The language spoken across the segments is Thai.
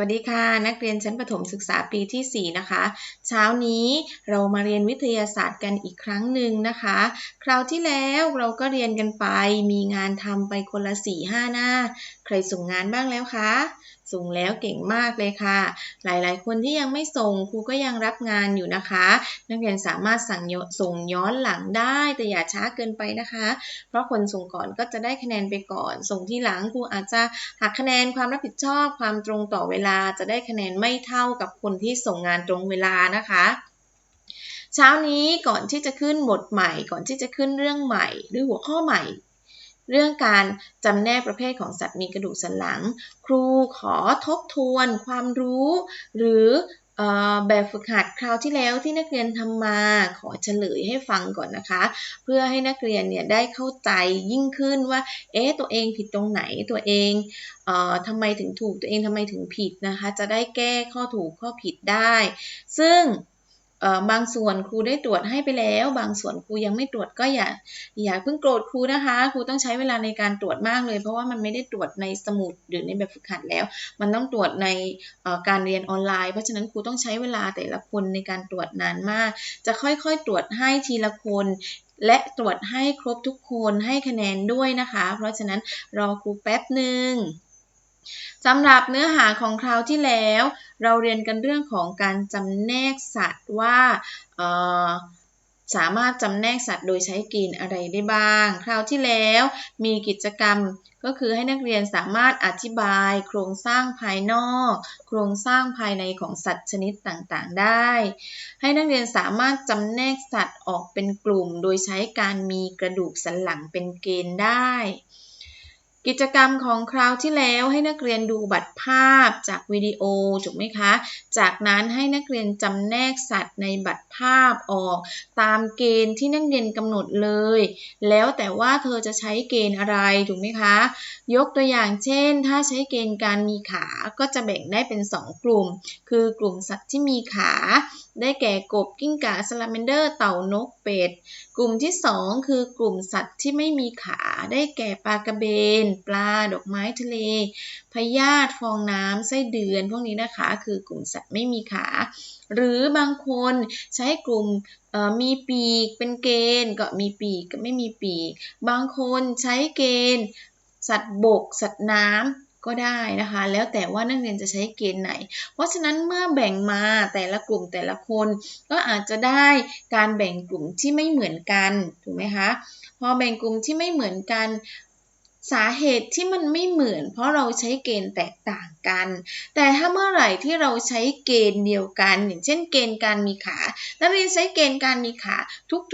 วัสดีค่ะ นักเรียนชั้นประถมศึกษาปีที่ 4 นะคะ เช้านี้เรามาเรียนวิทยาศาสตร์กันอีกครั้งหนึ่งนะคะ คราวที่แล้วเราก็เรียนกันไปมีงานทำไปคนละ4-5หน้า ใครส่งงานบ้างแล้วคะ ส่งแล้วเก่งมากเลยค่ะ หลายๆ คนที่ยังไม่ส่งครูก็ยังรับงานอยู่นะคะ นักเรียนสามารถสั่งส่งย้อนหลังได้แต่อย่าช้าเกินไปนะคะ เพราะคนส่งก่อนก็จะได้คะแนนไปก่อน ส่งที่หลังครูอาจจะหักคะแนนความรับผิดชอบความตรงต่อเวลาจะได้คะแนนไม่เท่ากับคนที่ส่งงานตรงเวลานะคะเช้านี้ก่อนที่จะขึ้นบทใหม่ ก่อนที่จะขึ้นเรื่องใหม่ หรือหัวข้อใหม่ เรื่องการจำแนกประเภทของสัตว์มีกระดูกสันหลัง ครูขอทบทวนความรู้ หรือแบบฝึกหัดคราวที่แล้วที่นักเรียนทำมาขอเฉลยให้ฟังก่อนนะคะ เพื่อให้นักเรียนเนี่ยได้เข้าใจยิ่งขึ้นว่า เอ๊ะตัวเองผิดตรงไหนตัวเองเอ่อทำไมถึงถูกตัวเองทำไมถึงผิดนะคะ จะได้แก้ข้อถูกข้อผิดได้ ซึ่ง บางส่วนครูได้ตรวจให้ไปแล้ว บางส่วนครูยังไม่ตรวจก็อย่าอย่าเพิ่งโกรธครูนะคะ ครูต้องใช้เวลาในการตรวจมากเลย เพราะว่ามันไม่ได้ตรวจในสมุดหรือในแบบฝึกหัดแล้ว มันต้องตรวจในการเรียนออนไลน์เพราะฉะนั้นครูต้องใช้เวลาแต่ละคนในการตรวจนานมาก จะค่อยๆ ตรวจให้ทีละคนและตรวจให้ครบทุกคนให้คะแนนด้วยนะคะ เพราะฉะนั้นรอครูแป๊บหนึ่ง สำหรับเนื้อหาของคราวที่แล้ว เราเรียนกันเรื่องของการจำแนกสัตว์ว่าสามารถจำแนกสัตว์โดยใช้กลิ่นอะไรได้บ้าง คราวที่แล้วมีกิจกรรมก็คือให้นักเรียนสามารถอธิบาย โครงสร้างภายนอก โครงสร้างภายในของสัตว์ชนิดต่างๆ ได้ ให้นักเรียนสามารถจำแนกสัตว์ออกเป็นกลุ่ม โดยใช้การมีกระดูกสันหลังเป็นเกณฑ์ได้ กิจกรรมของคราวที่แล้วให้นักเรียนดูบัตรภาพจากวิดีโอถูกไหมคะ จากนั้นให้นักเรียนจำแนกสัตว์ในบัตรภาพออก ตามเกณฑ์ที่นักเรียนกำหนดเลย แล้วแต่ว่าเธอจะใช้เกณฑ์อะไรถูกไหมคะ ยกตัวอย่างเช่น ถ้าใช้เกณฑ์การมีขาก็จะแบ่งได้เป็น 2 กลุ่ม คือกลุ่มสัตว์ที่มีขา ได้แก่กบกิ้งก่าสลาเมนเดอร์ เต่านกเป็ด กลุ่มที่ 2 คือกลุ่มสัตว์ที่ไม่มีขา ได้แก่ปลากระเบน ปลา ดอกไม้ทะเล พยาธิฟองน้ำไส้เดือน พวกนี้นะคะ คือกลุ่มสัตว์ไม่มีขา หรือบางคนใช้กลุ่มมีปีกเป็นเกณฑ์ ก็มีปีกกับไม่มีปีก บางคนใช้เกณฑ์ สัตว์บก สัตว์น้ำ ก็ได้นะคะ แล้วแต่ว่านักเรียนจะใช้เกณฑ์ไหน เพราะฉะนั้นเมื่อแบ่งมาแต่ละกลุ่มแต่ละคน ก็อาจจะได้การแบ่งกลุ่มที่ไม่เหมือนกันถูกไหมคะพอแบ่งกลุ่มที่ไม่เหมือนกันสาเหตุที่มันไม่เหมือน เพราะเราใช้เกณฑ์แตกต่างกัน แต่ถ้าเมื่อไหร่ที่เราใช้เกณฑ์เดียวกัน อย่างเช่น เกณฑ์การมีขานักเรียนใช้เกณฑ์การมีขา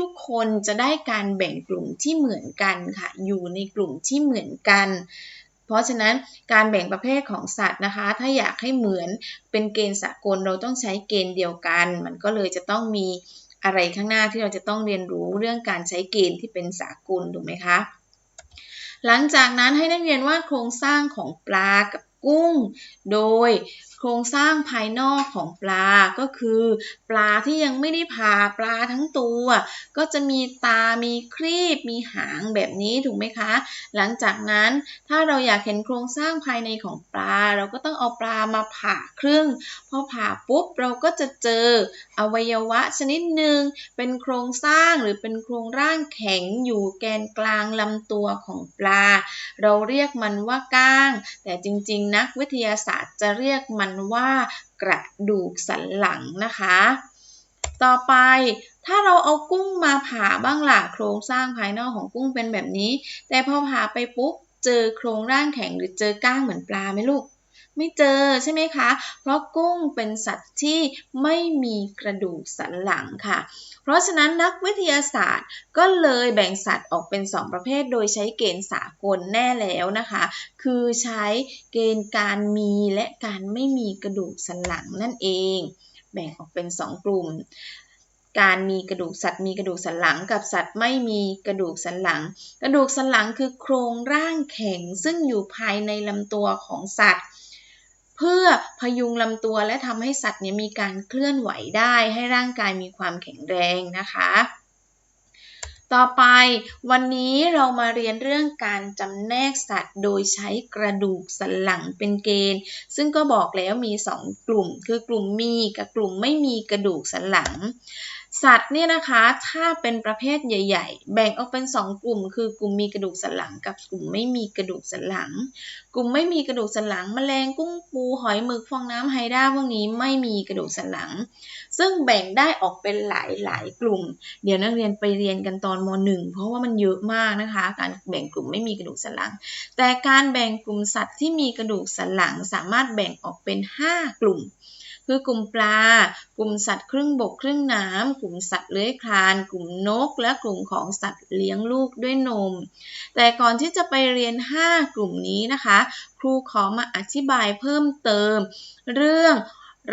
ทุกๆ คนจะได้การแบ่งกลุ่มที่เหมือนกันค่ะ อยู่ในกลุ่มที่เหมือนกัน เพราะฉะนั้นการแบ่งประเภทของสัตว์นะคะ ถ้าอยากให้เหมือนเป็นเกณฑ์สากลเราต้องใช้เกณฑ์เดียวกัน มันก็เลยจะต้องมีอะไรข้างหน้าที่เราจะต้องเรียนรู้เรื่องการใช้เกณฑ์ที่เป็นสากลถูกไหมคะ หลังจากนั้นให้นักเรียนวาดโครงสร้างของปลากับกุ้ง โดย โครงสร้างภายนอกของปลาก็คือ ปลาที่ยังไม่ได้ผ่าปลาทั้งตัว ก็จะมีตา มีครีบ มีหางแบบนี้ถูกไหมคะ หลังจากนั้นถ้าเราอยากเห็นโครงสร้างภายในของปลา เราก็ต้องเอาปลามาผ่าครึ่ง พอผ่าปุ๊บเราก็จะเจออวัยวะชนิดหนึ่งเป็นโครงสร้างหรือเป็นโครงร่างแข็งอยู่แกนกลางลำตัวของปลา เราเรียกมันว่าก้าง แต่จริงๆ นักวิทยาศาสตร์จะเรียกมันว่ากระดูกสันหลังนะคะ ต่อไปถ้าเราเอากุ้งมาผ่าบ้างล่ะโครงสร้างภายนอกของกุ้งเป็นแบบนี้ แต่พอผ่าไปปุ๊บเจอโครงร่างแข็งหรือเจอก้างเหมือนปลาไหมลูก ไม่เจอใช่ไหมคะ เพราะกุ้งเป็นสัตว์ที่ไม่มีกระดูกสันหลังค่ะ เพราะฉะนั้นนักวิทยาศาสตร์ก็เลยแบ่งสัตว์ออกเป็น 2 ประเภท โดยใช้เกณฑ์สากลแน่แล้วนะคะ คือใช้เกณฑ์การมีและการไม่มีกระดูกสันหลังนั่นเอง แบ่งออกเป็น 2 กลุ่มการมีกระดูกสัตว์มีกระดูกสันหลังกับสัตว์ไม่มีกระดูกสันหลัง กระดูกสันหลังคือโครงร่างแข็งซึ่งอยู่ภายในลำตัวของสัตว์ พื่อพยุงลำตัวและทำให้สัตว์เนี่ยมีการเคลื่อนไหวได้ ให้ร่างกายมีความแข็งแรงนะคะ ต่อไปวันนี้เรามาเรียนเรื่องการจำแนกสัตว์โดยใช้กระดูกสันหลังเป็นเกณฑ์ ซึ่งก็บอกแล้วมี 2 กลุ่ม คือกลุ่มมีกับกลุ่มไม่มีกระดูกสันหลัง สัตว์เนี่ยนะคะถ้าเป็นประเภทใหญ่ ๆ แบ่งออกเป็น 2 กลุ่ม คือกลุ่มมีกระดูกสันหลังกับกลุ่มไม่มีกระดูกสันหลัง กลุ่มไม่มีกระดูกสันหลัง แมลงกุ้งปูหอยหมึกฟองน้ำไฮด้าพวกนี้ไม่มีกระดูกสันหลัง ซึ่งแบ่งได้ออกเป็นหลายๆกลุ่ม เดี๋ยวนักเรียนไปเรียนกันตอนม .1 เพราะว่ามันเยอะมากนะคะ การแบ่งกลุ่มไม่มีกระดูกสันหลัง แต่การแบ่งกลุ่มสัตว์ที่มีกระดูกสันหลังสามารถแบ่งออกเป็น 5 กลุ่ม คือกลุ่มปลา กลุ่มสัตว์ครึ่งบกครึ่งน้ำกลุ่มสัตว์เลื้อยคลาน กลุ่มนก และกลุ่มของสัตว์เลี้ยงลูกด้วยนม แต่ก่อนที่จะไปเรียน 5 กลุ่มนี้นะคะ ครูขอมาอธิบายเพิ่มเติม เรื่อง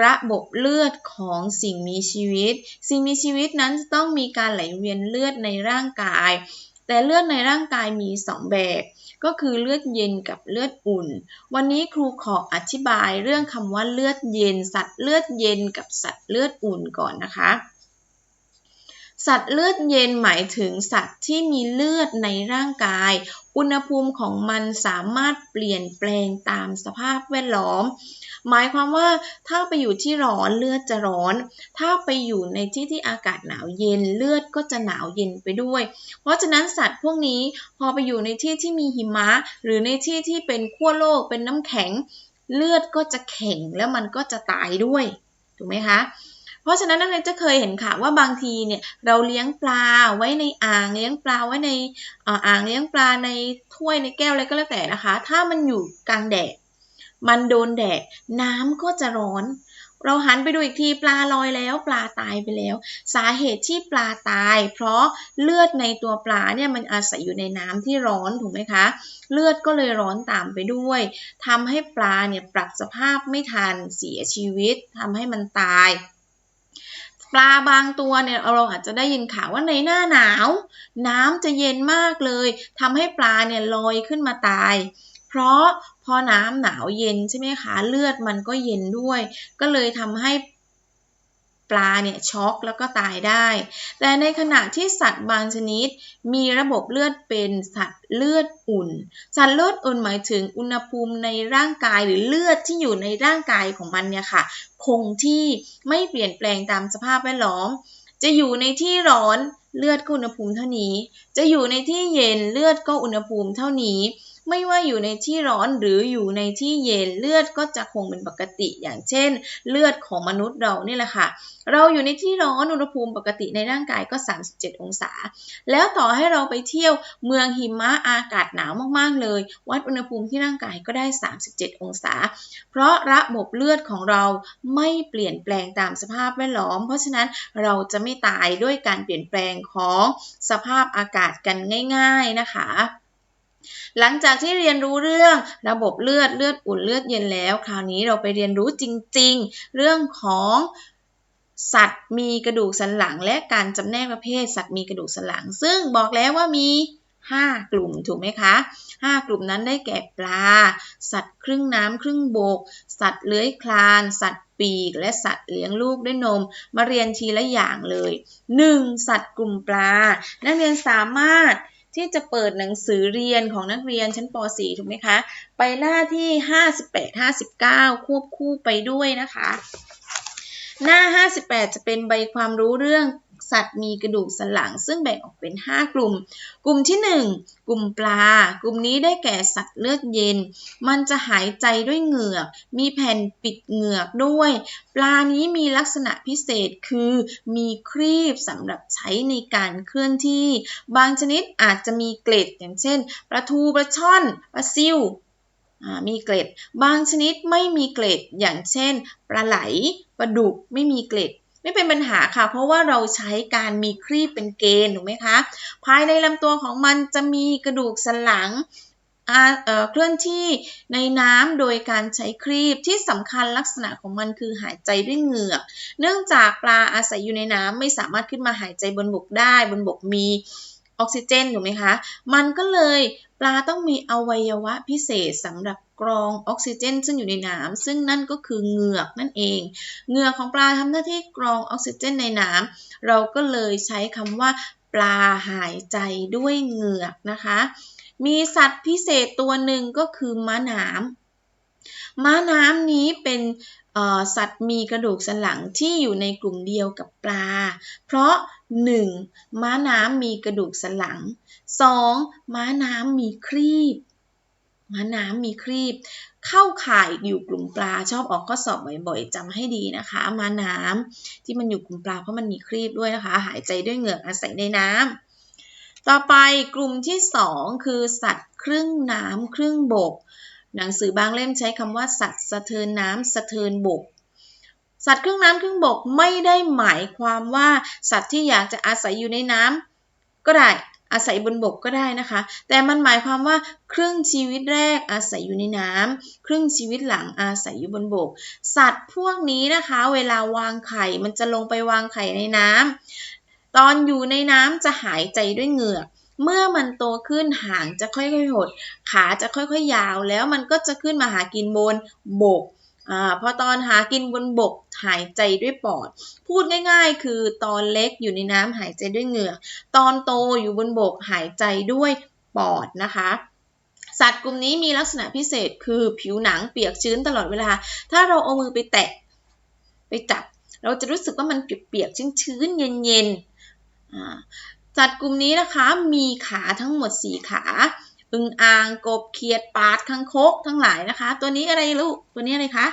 ระบบเลือดของสิ่งมีชีวิต สิ่งมีชีวิตนั้นจะต้องมีการไหลเวียนเลือดในร่างกาย แต่เลือดในร่างกายมี 2 แบบ ก็คือเลือดเย็นกับเลือดอุ่น วันนี้ครูขออธิบายเรื่องคำว่าเลือดเย็น สัตว์เลือดเย็นกับสัตว์เลือดอุ่นก่อนนะคะ สัตว์เลือดเย็นหมายถึงสัตว์ที่มีเลือดในร่างกาย อุณหภูมิของมันสามารถเปลี่ยนแปลงตามสภาพแวดล้อม หมายความว่าถ้าไปอยู่ที่ร้อนเลือดจะร้อน ถ้าไปอยู่ในที่ที่อากาศหนาวเย็นเลือดก็จะหนาวเย็นไปด้วย เพราะฉะนั้นสัตว์พวกนี้พอไปอยู่ในที่ที่มีหิมะ หรือในที่ที่เป็นขั้วโลกเป็นน้ำแข็ง เลือดก็จะแข็งแล้วมันก็จะตายด้วย ถูกไหมคะ เพราะฉะนั้นนักเรียนจะเคยเห็นค่ะว่าบางทีเนี่ยเราเลี้ยงปลาไว้ในอ่างเลี้ยงปลาไว้ในอ่างเลี้ยงปลาในถ้วยในแก้วอะไรก็แล้วแต่นะคะ ถ้ามันอยู่กลางแดดมันโดนแดดน้ำก็จะร้อน เราหันไปดูอีกทีปลาลอยแล้ว ปลาตายไปแล้ว สาเหตุที่ปลาตาย เพราะเลือดในตัวปลาเนี่ยมันอาศัยอยู่ในน้ำที่ร้อนถูกไหมคะ เลือดก็เลยร้อนตามไปด้วยทำให้ปลาเนี่ยปรับสภาพไม่ทันเสียชีวิตทำให้มันตาย ปลาบางตัวเนี่ยเราอาจจะได้ยินข่าวว่าในหน้าหนาว น้ำจะเย็นมากเลยทำให้ปลาเนี่ยลอยขึ้นมาตาย เพราะพอน้ำหนาวเย็นใช่ไหมคะเลือดมันก็เย็นด้วย ก็เลยทำให้ ปลาเนี่ยช็อกแล้วก็ตายได้ แต่ในขณะที่สัตว์บางชนิด มีระบบเลือดเป็นสัตว์เลือดอุ่น สัตว์เลือดอุ่นหมายถึงอุณหภูมิในร่างกายหรือเลือดที่อยู่ในร่างกายของมันเนี่ยค่ะ คงที่ไม่เปลี่ยนแปลงตามสภาพแวดล้อม จะอยู่ในที่ร้อนเลือดก็อุณหภูมิเท่านี้ จะอยู่ในที่เย็นเลือดก็อุณหภูมิเท่านี้ ไม่ว่าอยู่ในที่ร้อนหรืออยู่ในที่เย็นเลือดก็จะคงเป็นปกติ อย่างเช่น เลือดของมนุษย์เรานี่แหละค่ะ เราอยู่ในที่ร้อนอุณหภูมิปกติในร่างกายก็ 37 องศา แล้วต่อให้เราไปเที่ยวเมืองหิมะอากาศหนาวมากๆเลย วัดอุณหภูมิที่ร่างกายก็ได้ 37 องศา เพราะระบบเลือดของเราไม่เปลี่ยนแปลงตามสภาพแวดล้อม เพราะฉะนั้นเราจะไม่ตายด้วยการเปลี่ยนแปลงของสภาพอากาศกันง่าย ๆนะคะ หลังจากที่เรียนรู้เรื่องระบบเลือดเลือดอุ่นเลือดเย็นแล้ว คราวนี้เราไปเรียนรู้จริง ๆ เรื่องของสัตว์มีกระดูกสันหลัง และการจำแนกประเภท สัตว์มีกระดูกสันหลัง ซึ่งบอกแล้วว่ามี 5 กลุ่มถูกไหมคะ 5 กลุ่มนั้นได้แก่ปลา สัตว์ครึ่งน้ำครึ่งบก สัตว์เลื้อยคลาน สัตว์ปีก และสัตว์เลี้ยงลูกด้วยนม มาเรียนทีละอย่างเลย 1. สัตว์กลุ่มปลา นักเรียนสามารถ ที่จะเปิดหนังสือเรียนของนักเรียนชั้นป .4 ถูกไหมคะ ไปหน้าที่ 58-59 ควบคู่ไปด้วยนะคะ หน้า 58 จะเป็นใบความรู้เรื่อง สัตว์มีกระดูกสันหลัง ซึ่งแบ่งออกเป็น 5 กลุ่ม กลุ่มที่ 1 กลุ่มปลา กลุ่มนี้ได้แก่สัตว์เลือดเย็น มันจะหายใจด้วยเหงือก มีแผ่นปิดเหงือกด้วย ปลานี้มีลักษณะพิเศษคือมีครีบสำหรับใช้ในการเคลื่อนที่ บางชนิดอาจจะมีเกล็ดอย่างเช่นปลาทูปลาช่อนปลาซิวมีเกล็ด บางชนิดไม่มีเกล็ด อย่างเช่น ปลาไหล ปลาดุก ไม่มีเกล็ด ไม่เป็นปัญหาค่ะ เพราะว่าเราใช้การมีครีบเป็นเกณฑ์ถูกไหมคะ ภายในลำตัวของมันจะมีกระดูกสันหลังเคลื่อนที่ในน้ำโดยการใช้ครีบที่สำคัญลักษณะของมันคือหายใจด้วยเหงือก เนื่องจากปลาอาศัยอยู่ในน้ำไม่สามารถขึ้นมาหายใจบนบกได้ บนบกมีออกซิเจนถูกไหมคะ มันก็เลยปลาต้องมีอวัยวะพิเศษสำหรับ กรองออกซิเจน ซึ่งอยู่ในน้ำซึ่งนั่นก็คือเหงือกนั่นเอง เหงือกของปลาทำหน้าที่กรองออกซิเจนในน้ำเราก็เลยใช้คำว่า ปลาหายใจด้วยเหงือกนะคะ มีสัตว์พิเศษตัวหนึ่งก็คือม้าน้ำม้าน้ำนี้เป็นสัตว์มีกระดูกสันหลังที่อยู่ในกลุ่มเดียวกับปลา เพราะ 1. ม้าน้ำมีกระดูกสันหลัง 2. ม้าน้ำมีครีบ ม้าน้ำมีครีบ เข้าข่ายอยู่กลุ่มปลาชอบออกข้อสอบบ่อยๆจำให้ดีนะคะ ม้าน้ำที่มันอยู่กลุ่มปลาเพราะมันมีครีบด้วยนะคะ หายใจด้วยเหงือกอาศัยในน้ำต่อไปกลุ่มที่ 2 คือสัตว์ครึ่งน้ำครึ่งบก หนังสือบางเล่มใช้คำว่าสัตว์สะเทินน้ำสะเทินบกสัตว์ครึ่งน้ำครึ่งบกไม่ได้หมายความว่าสัตว์ที่อยากจะอาศัยอยู่ในน้ำก็ได้ อาศัยบนบกก็ได้นะคะ แต่มันหมายความว่าครึ่งชีวิตแรกอาศัยอยู่ในน้ำครึ่งชีวิตหลังอาศัยอยู่บนบก สัตว์พวกนี้นะคะ เวลาวางไข่มันจะลงไปวางไข่ในน้ำตอนอยู่ในน้ำจะหายใจด้วยเหงือกเมื่อมันโตขึ้นหางจะค่อยๆหด ขาจะค่อยๆยาว แล้วมันก็จะขึ้นมาหากินบนบก อพอตอนหากินบนบกหายใจด้วยปอด พูดง่าย ๆ คือตอนเล็กอยู่ในน้ำหายใจด้วยเหงื่อตอนโตอยู่บนบกหายใจด้วยปอดนะคะสัตว์กลุ่มนี้มีลักษณะพิเศษคือผิวหนังเปียกชื้นตลอดเวลา ถ้าเราเอามือไปแตะ ไปจับ เราจะรู้สึกว่ามันเปียกๆชื้นๆเย็นๆสัตว์กลุ่มนี้นะคะมีขาทั้งหมด 4 ขา อึงอ่างกบเขียดปาดคังคกทั้งหลายนะคะ ตัวนี้อะไรลูกตัวนี้อะไรคะ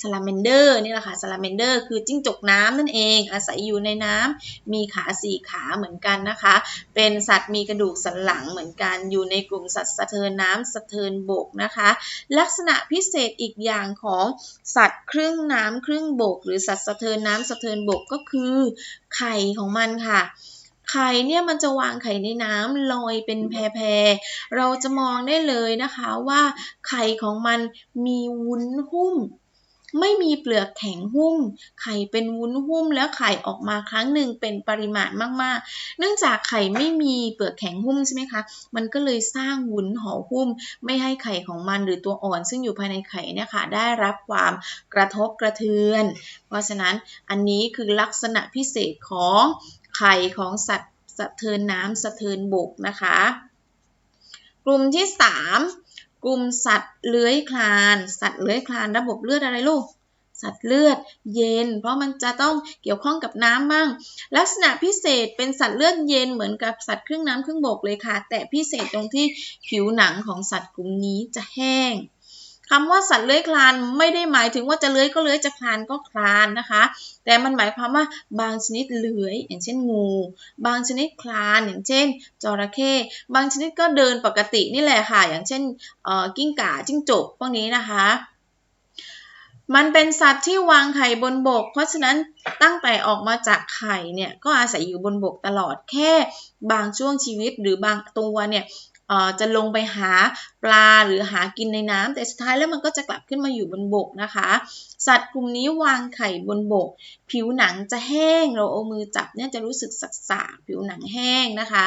ซาลาเมนเดอร์นี่แหละค่ะซาลาเมนเดอร์คือจิ้งจกน้ำนั่นเอง อาศัยอยู่ในน้ำมีขาสี่ขาเหมือนกันนะคะ เป็นสัตว์มีกระดูกสันหลังเหมือนกันอยู่ในกลุ่มสัตว์สะเทินน้ำสะเทินบกนะคะ ลักษณะพิเศษอีกอย่างของสัตว์ครึ่งน้ำครึ่งบก หรือสัตว์สะเทินน้ำสะเทินบกก็คือไข่ของมันค่ะ ไข่เนี่ยมันจะวางไข่ในน้ำลอยเป็นแพรๆเราจะมองได้เลยนะคะว่าไข่ของมันมีวุ้นหุ้ม ไม่มีเปลือกแข็งหุ้ม ไข่เป็นวุ้นหุ้มแล้วไข่ออกมาครั้งหนึ่งเป็นปริมาณมากๆ เนื่องจากไข่ไม่มีเปลือกแข็งหุ้มใช่ไหมคะ มันก็เลยสร้างวุ้นห่อหุ้ม ไม่ให้ไข่ของมันหรือตัวอ่อน ซึ่งอยู่ภายในไข่เนี่ยค่ะได้รับความกระทบกระเทือน เพราะฉะนั้นอันนี้คือลักษณะพิเศษของ ไข่ของสัตว์สะเทินน้ำสะเทินบกนะคะ กลุ่มที่ 3 กลุ่มสัตว์เลื้อยคลาน สัตว์เลื้อยคลานระบบเลือดอะไรลูกสัตว์เลือดเย็น เพราะมันจะต้องเกี่ยวข้องกับน้ำบ้าง ลักษณะพิเศษเป็นสัตว์เลือดเย็นเหมือนกับสัตว์ครึ่งน้ำครึ่งบกเลยค่ะ แต่พิเศษตรงที่ผิวหนังของสัตว์กลุ่มนี้จะแห้ง คำว่าสัตว์เลื้อยคลานไม่ได้หมายถึงว่าจะเลื้อยก็เลื้อยจะคลานก็คลานนะคะ แต่มันหมายความว่าบางชนิดเลื้อย อย่างเช่นงู บางชนิดคลานอย่างเช่นจระเข้บางชนิดก็เดินปกตินี่แหละค่ะ อย่างเช่นกิ้งก่าจิ้งจกพวกนี้นะคะมันเป็นสัตว์ที่วางไข่บนบก เพราะฉะนั้นตั้งแต่ออกมาจากไข่เนี่ยก็อาศัยอยู่บนบกตลอดแค่บางช่วงชีวิตหรือบางตัวเนี่ย จะลงไปหาปลาหรือหากินในน้ำแต่สุดท้ายแล้วมันก็จะกลับขึ้นมาอยู่บนบกนะคะ สัตว์กลุ่มนี้วางไข่บนบก ผิวหนังจะแห้งเราเอามือจับเนี่ยจะรู้สึกสักๆผิวหนังแห้งนะคะ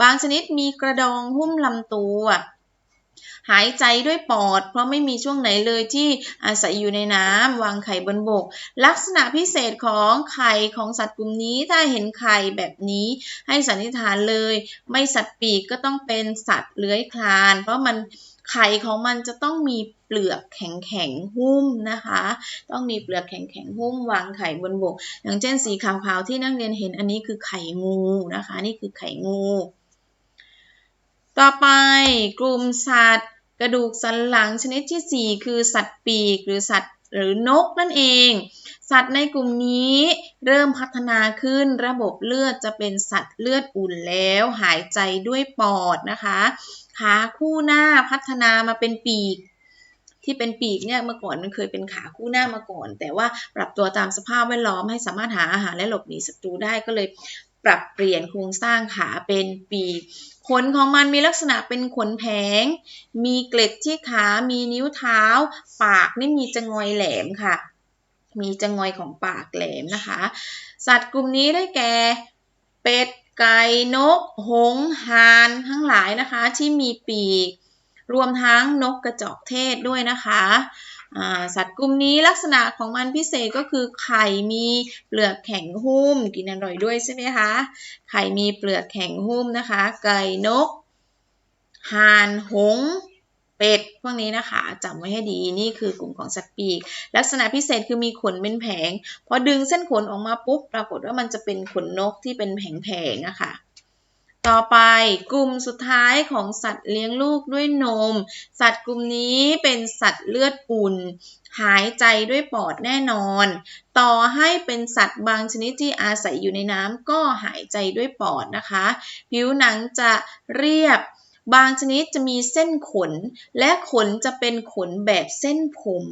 บางชนิดมีกระดองหุ้มลำตัว หายใจด้วยปอด เพราะไม่มีช่วงไหนเลยที่อาศัยอยู่ในน้ำวางไข่บนบก ลักษณะพิเศษของไข่ของสัตว์กลุ่มนี้ถ้าเห็นไข่แบบนี้ ให้สันนิษฐานเลย ไม่สัตว์ปีกก็ต้องเป็นสัตว์เลื้อยคลาน เพราะมันไข่ของมันจะต้องมีเปลือกแข็งแข็งหุ้มนะคะ ต้องมีเปลือกแข็งแข็งหุ้มวางไข่บนบก อย่างเช่นสีขาวๆที่นักเรียนเห็นอันนี้คือไข่งูนะคะ นี่คือไข่งู ต่อไปกลุ่มสัตว์ กระดูกสันหลังชนิดที่ 4 คือสัตว์ปีกหรือสัตว์หรือนกนั่นเอง สัตว์ในกลุ่มนี้เริ่มพัฒนาขึ้นระบบเลือดจะเป็นสัตว์เลือดอุ่นแล้ว หายใจด้วยปอดนะคะขาคู่หน้าพัฒนามาเป็นปีก ที่เป็นปีกเนี่ยเมื่อก่อนมันเคยเป็นขาคู่หน้ามาก่อน แต่ว่าปรับตัวตามสภาพแวดล้อมให้สามารถหาอาหารและหลบหนีศัตรูได้ก็เลย ปรับเปลี่ยนโครงสร้างขาเป็นปีก ขนของมันมีลักษณะเป็นขนแผง มีเกล็ดที่ขา มีนิ้วเท้า ปากนี่มีจงอยแหลมค่ะ มีจงอยของปากแหลมนะคะ สัตว์กลุ่มนี้ได้แก่ เป็ด ไก่ นก หงห่าน ทั้งหลายนะคะที่มีปีก รวมทั้งนกกระจอกเทศด้วยนะคะ สัตว์กลุ่มนี้ลักษณะของมันพิเศษก็คือไข่มีเปลือกแข็งหุ้ม กินอร่อยด้วยใช่ไหมคะ ไข่มีเปลือกแข็งหุ้มนะคะ ไก่นกห่านหงเป็ดพวกนี้นะคะจำไว้ให้ดีนี่คือกลุ่มของสัตว์ปีก ลักษณะพิเศษคือมีขนเป็นแผง พอดึงเส้นขนออกมาปุ๊บปรากฏว่ามันจะเป็นขนนกที่เป็นแผงๆนะคะ ต่อไปกลุ่มสุดท้ายของสัตว์เลี้ยงลูกด้วยนม สัตว์กลุ่มนี้เป็นสัตว์เลือดอุ่น หายใจด้วยปอดแน่นอน ต่อให้เป็นสัตว์บางชนิดที่อาศัยอยู่ในน้ำก็หายใจด้วยปอดนะคะ ผิวหนังจะเรียบบางชนิดจะมีเส้นขน และขนจะเป็นขนแบบเส้นผม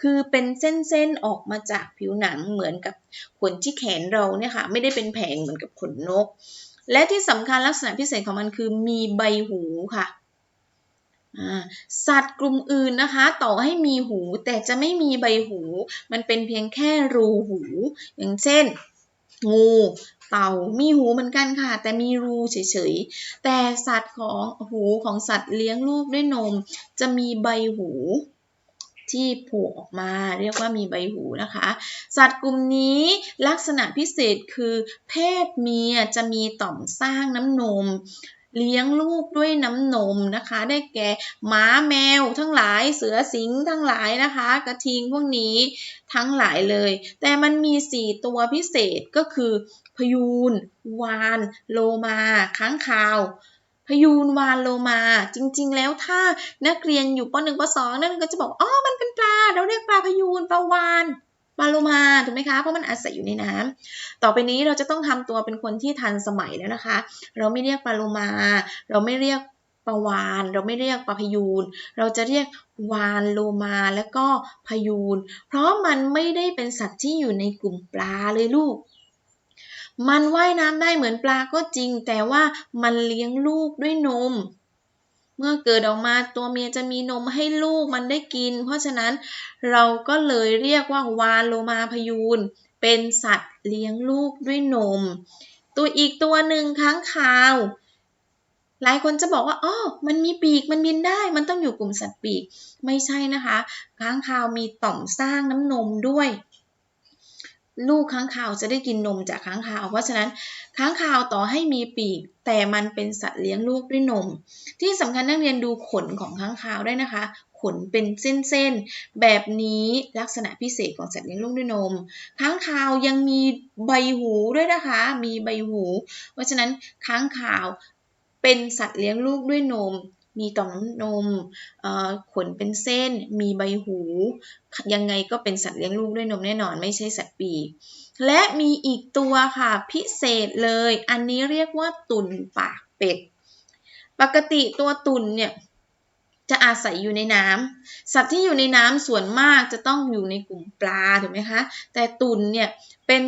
คือเป็นเส้นๆออกมาจากผิวหนังเหมือนกับขนที่แขนเราเนี่ยค่ะ ไม่ได้เป็นแผงเหมือนกับขนนก และที่สำคัญลักษณะพิเศษของมันคือมีใบหูค่ะสัตว์กลุ่มอื่นนะคะ ต่อให้มีหูแต่จะไม่มีใบหู มันเป็นเพียงแค่รูหู อย่างเช่น งู เต่ามีหูเหมือนกันค่ะ แต่มีรูเฉยๆ แต่สัตว์ของหูของสัตว์เลี้ยงลูกด้วยนม จะมีใบหู ที่โผล่ออกมาเรียกว่ามีใบหูนะคะ สัตว์กลุ่มนี้ลักษณะพิเศษคือ เพศเมียจะมีต่อมสร้างน้ำนม เลี้ยงลูกด้วยน้ำนมนะคะ ได้แก่หมาแมวทั้งหลายเสือสิงทั้งหลายนะคะ กระทิงพวกนี้ทั้งหลายเลย แต่มันมี 4 ตัวพิเศษก็คือ พยูนวาน โลมาค้างคาว พยูนวานโลมา จริง ๆ แล้วถ้านักเรียนอยู่ป .1 ป .2 นั่นก็จะบอกอ๋อมันเป็นปลา เราเรียกปลาพยูนปลาวานปลาโลมาถูกไหมคะเพราะมันอาศัยอยู่ในน้ำต่อไปนี้เราจะต้องทำตัวเป็นคนที่ทันสมัยแล้วนะคะ เราไม่เรียกปลาโลมา เราไม่เรียกปลาวาน เราไม่เรียกปลาพยูน เราจะเรียกวานโลมาและก็พยูน เพราะมันไม่ได้เป็นสัตว์ที่อยู่ในกลุ่มปลาเลยลูก มันว่ายน้ำได้เหมือนปลาก็จริง แต่ว่ามันเลี้ยงลูกด้วยนม เมื่อเกิดออกมาตัวเมียจะมีนมให้ลูกมันได้กิน เพราะฉะนั้นเราก็เลยเรียกว่าวานโลมาพยูน เป็นสัตว์เลี้ยงลูกด้วยนม ตัวอีกตัวหนึ่งค้างคาว หลายคนจะบอกว่าอ๋อมันมีปีกมันบินได้ มันต้องอยู่กลุ่มสัตว์ปีก ไม่ใช่นะคะ ค้างคาวมีต่อมสร้างน้ำนมด้วย ลูกค้างคาวจะได้กินนมจากค้างคาว เพราะฉะนั้นค้างคาวต่อให้มีปีก แต่มันเป็นสัตว์เลี้ยงลูกด้วยนม ที่สำคัญนักเรียนดูขนของค้างคาวได้นะคะ ขนเป็นเส้นๆ แบบนี้ลักษณะพิเศษของสัตว์เลี้ยงลูกด้วยนม ค้างคาวยังมีใบหูด้วยนะคะ มีใบหู เพราะฉะนั้นค้างคาวเป็นสัตว์เลี้ยงลูกด้วยนม มีต่อมน้ำนมขนเป็นเส้น มีใบหู ยังไงก็เป็นสัตว์เลี้ยงลูกด้วยนมแน่นอน ไม่ใช่สัตว์ปีก และมีอีกตัวค่ะพิเศษเลย อันนี้เรียกว่าตุ่นปากเป็ด ปกติตัวตุ่นเนี่ยจะอาศัยอยู่ในน้ำสัตว์ที่อยู่ในน้ำส่วนมากจะต้องอยู่ในกลุ่มปลาถูกไหมคะ แต่ตุ่นเนี่ยเป็น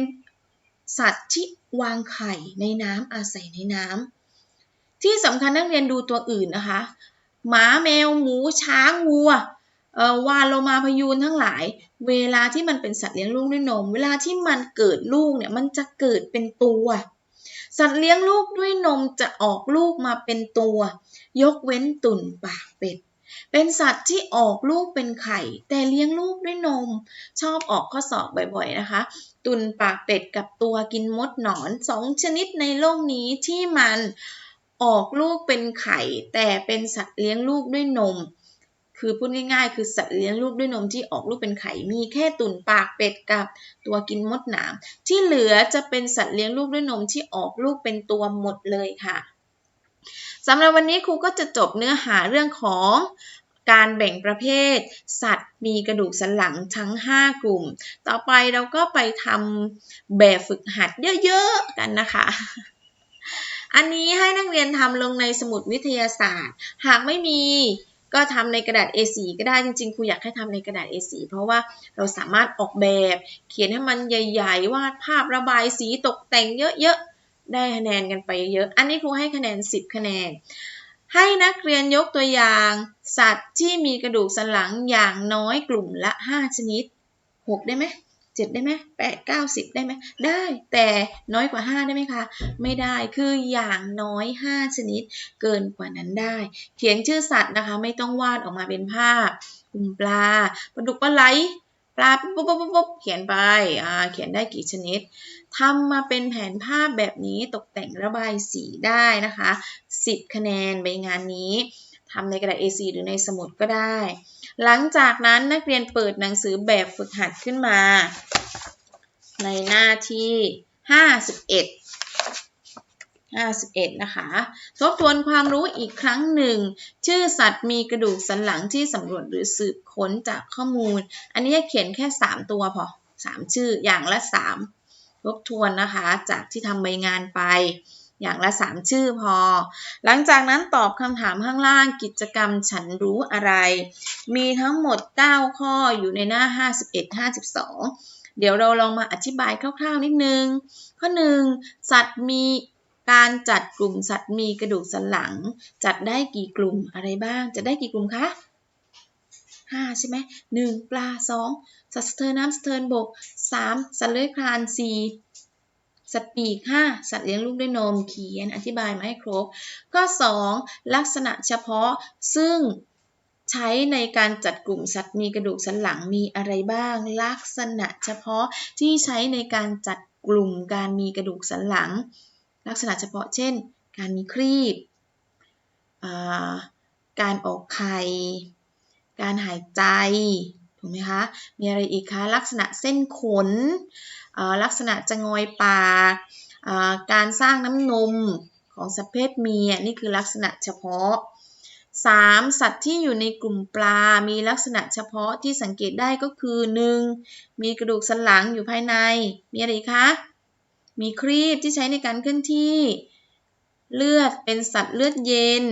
สัตว์ที่วางไข่ในน้ำอาศัยในน้ำ ที่สำคัญนักเรียนดูตัวอื่นนะคะ หมาแมวหมูช้างวัววานโลมาพยูนทั้งหลาย เวลาที่มันเป็นสัตว์เลี้ยงลูกด้วยนม เวลาที่มันเกิดลูกเนี่ยมันจะเกิดเป็นตัว สัตว์เลี้ยงลูกด้วยนมจะออกลูกมาเป็นตัว ยกเว้นตุ่นปากเป็ด เป็นสัตว์ที่ออกลูกเป็นไข่ แต่เลี้ยงลูกด้วยนม ชอบออกข้อสอบบ่อยๆนะคะ ตุ่นปากเป็ดกับตัวกินมดหนอนสองชนิดในโลกนี้ที่มัน ออกลูกเป็นไข่ แต่เป็นสัตว์เลี้ยงลูกด้วยนม คือพูดง่ายๆ คือสัตว์เลี้ยงลูกด้วยนมที่ออกลูกเป็นไข่ มีแค่ตุ่นปากเป็ดกับตัวกินมดหนาม ที่เหลือจะเป็นสัตว์เลี้ยงลูกด้วยนมที่ออกลูกเป็นตัวหมดเลยค่ะสำหรับวันนี้ครูก็จะจบเนื้อหาเรื่องของการแบ่งประเภท สัตว์มีกระดูกสันหลังทั้ง 5 กลุ่ม ต่อไปเราก็ไปทำแบบฝึกหัดเยอะๆกันนะคะ อันนี้ให้นักเรียนทำลงในสมุดวิทยาศาสตร์ หากไม่มีก็ทำในกระดาษ A4 ก็ได้จริงๆครูอยากให้ทำในกระดาษ A4 เพราะว่าเราสามารถออกแบบ เขียนให้มันใหญ่ๆวาดภาพระบายสีตกแต่งเยอะๆได้คะแนนกันไปเยอะ อันนี้ครูให้คะแนน 10 คะแนน ให้นักเรียนยกตัวอย่าง สัตว์ที่มีกระดูกสันหลังอย่างน้อยกลุ่มละ 5 ชนิด 6 ได้ไหม เจ็ดได้ไหมแปดเก้าสิบได้ไหมได้แต่น้อยกว่าห้าได้ไหมคะ ไม่ได้คืออย่างน้อยห้าชนิด เกินกว่านั้นได้ เขียนชื่อสัตว์นะคะ ไม่ต้องวาดออกมาเป็นภาพกลุ่มปลาปลาดุกปลาไหลปลาปุ๊บปุ๊บปุ๊บปุ๊บเขียนไปอ่าเขียนได้กี่ชนิดทำมาเป็นแผนภาพแบบนี้ตกแต่งระบายสีได้นะคะ 10 คะแนนใบงานนี้ทำในกระดาษ A4 หรือในสมุดก็ได้ หลังจากนั้นนักเรียนเปิดหนังสือแบบฝึกหัดขึ้นมา ในหน้าที่ 51 51 นะคะ ทบทวนความรู้อีกครั้งหนึ่ง ชื่อสัตว์มีกระดูกสันหลังที่สำรวจหรือสืบค้นจากข้อมูล อันนี้เขียนแค่ 3 ตัวพอ 3 ชื่ออย่างละ 3 ทบทวนนะคะ จากที่ทำใบงานไป อย่างละ 3 ชื่อพอ หลังจากนั้นตอบคำถามข้างล่างกิจกรรมฉันรู้อะไร มีทั้งหมด 9 ข้ออยู่ในหน้า 51 52 เดี๋ยวเราลองมาอธิบายคร่าวๆนิดนึง ข้อ 1 สัตว์มีการจัดกลุ่มสัตว์มีกระดูกสันหลัง จัดได้กี่กลุ่มอะไรบ้าง จะได้กี่กลุ่มคะห้าใช่ไหมหนึ่งปลาสองสัตว์สะเทินน้ำสะเทินบกสามสัตว์เลื้อยคลานสี่ สัตว์ปีกห้าสัตว์เลี้ยงลูกด้วยนม เขียนอธิบายมาให้ครบก็สองลักษณะเฉพาะซึ่งใช้ในการจัดกลุ่มสัตว์มีกระดูกสันหลังมีอะไรบ้าง ลักษณะเฉพาะที่ใช้ในการจัดกลุ่มการมีกระดูกสันหลัง ลักษณะเฉพาะเช่น การมีครีบ การออกไข่ การหายใจ ถูกไหมคะ มีอะไรอีกคะ ลักษณะเส้นขน ลักษณะจะงอยปากการสร้างน้ำนมของสัตว์เพศเมียนี่คือลักษณะเฉพาะ 3. สัตว์ที่อยู่ในกลุ่มปลา มีลักษณะเฉพาะที่สังเกตได้ก็คือ 1. มีกระดูกสันหลังอยู่ภายใน มีอะไรคะ มีครีบที่ใช้ในการเคลื่อนที่ เลือดเป็นสัตว์เลือดเย็น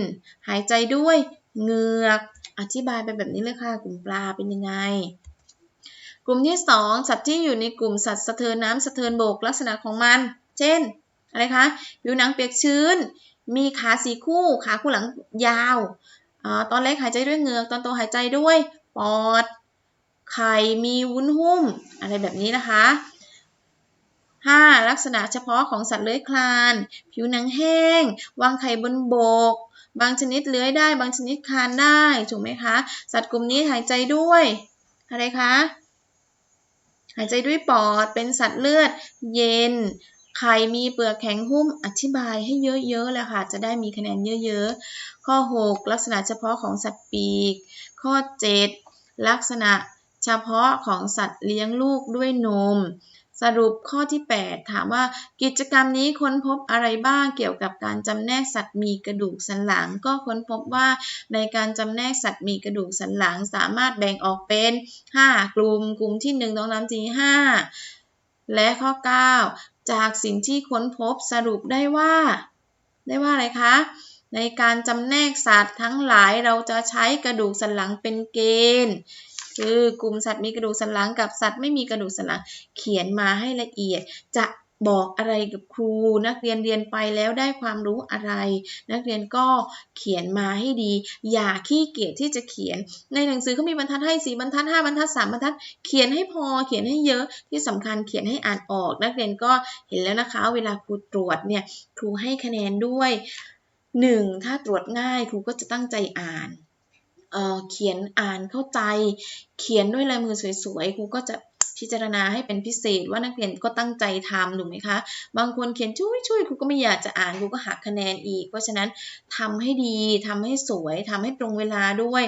หายใจด้วยเหงือก อธิบายไปแบบนี้เลยค่ะ กลุ่มปลาเป็นยังไง กลุ่มที่ 2 สัตว์ที่อยู่ในกลุ่มสัตว์สะเทินน้ำสะเทินบกลักษณะของมัน เช่น อะไรคะผิวหนังเปียกชื้น มีขาสีคู่ ขาคู่หลังยาวอตอนเล็กหายใจด้วยเหงือก ตอนโตหายใจด้วยปอด ไข่มีวุ้นหุ้ม อะไรแบบนี้นะคะ 5. ลักษณะเฉพาะของสัตว์เลื้อยคลาน ผิวหนังแห้ง วางไข่บนบก บางชนิดเลื้อยได้ บางชนิดคลานได้ ถูกไหมคะ สัตว์กลุ่มนี้หายใจด้วย อะไรคะ หายใจด้วยปอด เป็นสัตว์เลือด เย็น ไข่มีเปลือกแข็งหุ้ม อธิบายให้เยอะๆเลยค่ะ จะได้มีคะแนนเยอะๆ ข้อ 6 ลักษณะเฉพาะของสัตว์ปีก ข้อ 7 ลักษณะเฉพาะของสัตว์เลี้ยงลูกด้วยนม สรุปข้อที่ 8 ถามว่ากิจกรรมนี้ค้นพบอะไรบ้างเกี่ยวกับการจำแนกสัตว์มีกระดูกสันหลัง ก็ค้นพบว่าในการจำแนกสัตว์มีกระดูกสันหลัง สามารถแบ่งออกเป็น 5 กลุ่ม กลุ่มที่1 2 3 4 5และข้อ 9 จากสิ่งที่ค้นพบสรุปได้ว่า ได้ว่าอะไรคะ ในการจำแนกสัตว์ทั้งหลายเราจะใช้กระดูกสันหลังเป็นเกณฑ์ คือกลุ่มสัตว์มีกระดูกสันหลังกับสัตว์ไม่มีกระดูกสันหลังเขียนมาให้ละเอียด จะบอกอะไรกับครู นักเรียนเรียนไปแล้วได้ความรู้อะไร นักเรียนก็เขียนมาให้ดี อย่าขี้เกียจที่จะเขียน ในหนังสือเขามีบรรทัดให้สีบรรทัดห้าบรรทัดสามบรรทัด เขียนให้พอเขียนให้เยอะที่สำคัญเขียนให้อ่านออก นักเรียนก็เห็นแล้วนะคะ เวลาครูตรวจเนี่ยครูให้คะแนนด้วย 1. ถ้าตรวจง่ายครูก็จะตั้งใจอ่าน เขียนอ่านเข้าใจ เขียนด้วยลายมือสวยๆครูก็จะพิจารณาให้เป็นพิเศษว่านักเรียนก็ตั้งใจทำถูกไหมคะ บางคนเขียนช่วยช่วยครูก็ไม่อยากจะอ่านครูก็หักคะแนนอีก เพราะฉะนั้นทำให้ดีทำให้สวยทำให้ตรงเวลาด้วย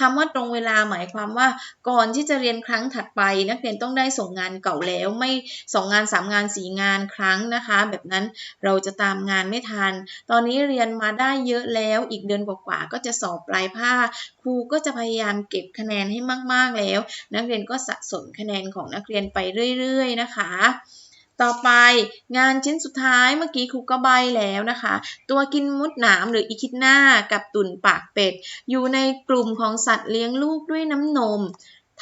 คำว่าตรงเวลาหมายความว่าก่อนที่จะเรียนครั้งถัดไป นักเรียนต้องได้ส่งงานเก่าแล้วไม่สองงานสามงานสี่งานครั้งนะคะ แบบนั้นเราจะตามงานไม่ทัน ตอนนี้เรียนมาได้เยอะแล้วอีกเดือนกว่าๆก็จะสอบปลายภาคครูก็จะพยายามเก็บคะแนนให้มาก ๆ แล้ว นักเรียนก็สะสมคะแนนของนักเรียนไปเรื่อย ๆ นะคะต่อไปงานชิ้นสุดท้ายเมื่อกี้ครูก็ใบแล้วนะคะ ตัวกินมุดหนามหรืออีคิดหน้ากับตุ่นปากเป็ด อยู่ในกลุ่มของสัตว์เลี้ยงลูกด้วยน้ำนม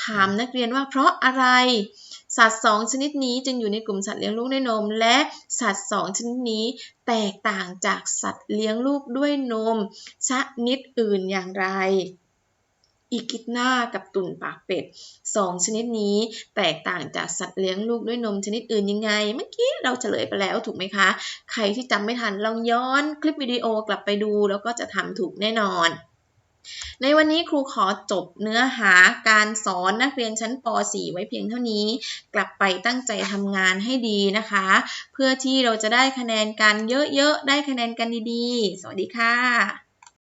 ถามนักเรียนว่าเพราะอะไร สัตว์สองชนิดนี้จึงอยู่ในกลุ่มสัตว์เลี้ยงลูกด้วยนม และสัตว์สองชนิดนี้แตกต่างจากสัตว์เลี้ยงลูกด้วยนมชนิดอื่นอย่างไร อีกิดนากับตุ่นปากเป็ดสองชนิดนี้แตกต่างจากสัตว์เลี้ยงลูกด้วยนมชนิดอื่นยังไง เมื่อกี้เราเฉลยไปแล้วถูกไหมคะ ใครที่จำไม่ทันลองย้อนคลิปวิดีโอกลับไปดู แล้วก็จะทำถูกแน่นอนในวันนี้ครูขอจบเนื้อหาการสอนนักเรียนชั้นป .4 ไว้เพียงเท่านี้ กลับไปตั้งใจทำงานให้ดีนะคะ เพื่อที่เราจะได้คะแนนกันเยอะๆ ได้คะแนนกันดีๆ สวัสดีค่ะ